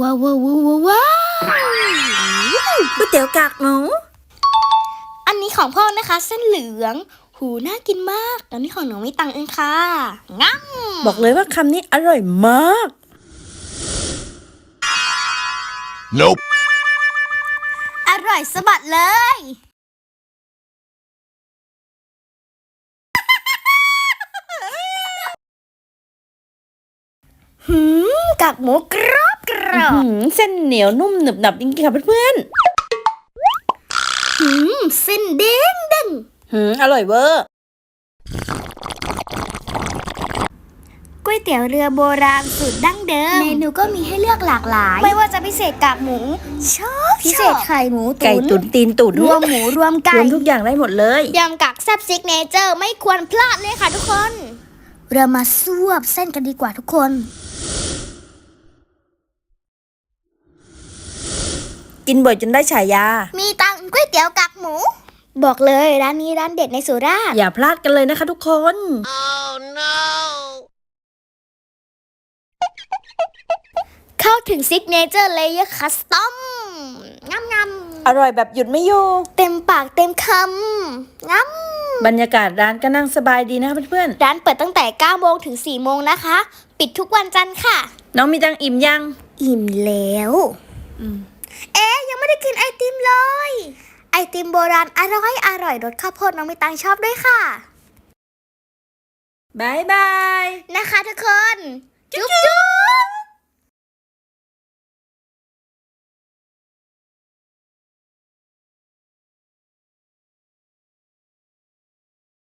ว้าวว้าวว้าวว้าวว้าวก๋วยเตี๋ยวกากหมูอันนี้ของพ่อนะคะ เส้นเหลือง หูน่ากินมากแล้วนี่ของหนูไม่ตังเองค่ะงั้มบอกเลยว่าคำนี้อร่อยมาก Nope. อร่อยสะบัดเลย หืมกากหมูกรอบก รอบหืมเส้นเหนียวนุ่มหนึบหนับจริงๆค่ะเพื่อนหืมเส้นเด้งเด้งๆหืมอร่อยเวอร์ก๋วยเตี๋ยวเรือโบราณสูตรดั้งเดิม เมนูก็มีให้เลือกหลากหลาย ไม่ว่าจะพิเศษกากหมู ชอบพิเศษไข่หมูไก่ตุ๋นตุ๋นตีนตุ๋นรวมหมูรวมรไก่วมทุกอย่างได้หมดเลย ยำกักแซบซิกเนเจอร์ไม่ควรพลาดเลยค่ะทุกคน เรามาซวบเส้นกันดีกว่าทุกคน กินบ่อยจนได้ฉายา มีตังก๋วยเตี๋ยวกักหมู บอกเลยร้านนี้ร้านเด็ดในสุราษฎร์อย่าพลาดกันเลยนะคะทุกคน เข้าถึงซิกเนเจอร์เลเยอร์คัสตอมงามงามอร่อยแบบหยุดไม่อยู่เต็มปากเต็มคำงามบรรยากาศร้านก็นั่งสบายดีนะคะเพื่อนร้านเปิดตั้งแต่9โมงถึง4โมงนะคะ ปิดทุกวันจันทร์ค่ะ ๆ น้องมีตังอิ่มยัง อิ่มแล้ว เอ๊ะยัง ไม่ได้กินไอติมเลย ไอติมโบราณอร่อยอร่อยรสข้าวโพดน้องมีตังชอบด้วยค่ะบายบาย นะคะทุกคนจุ๊บจุ๊บ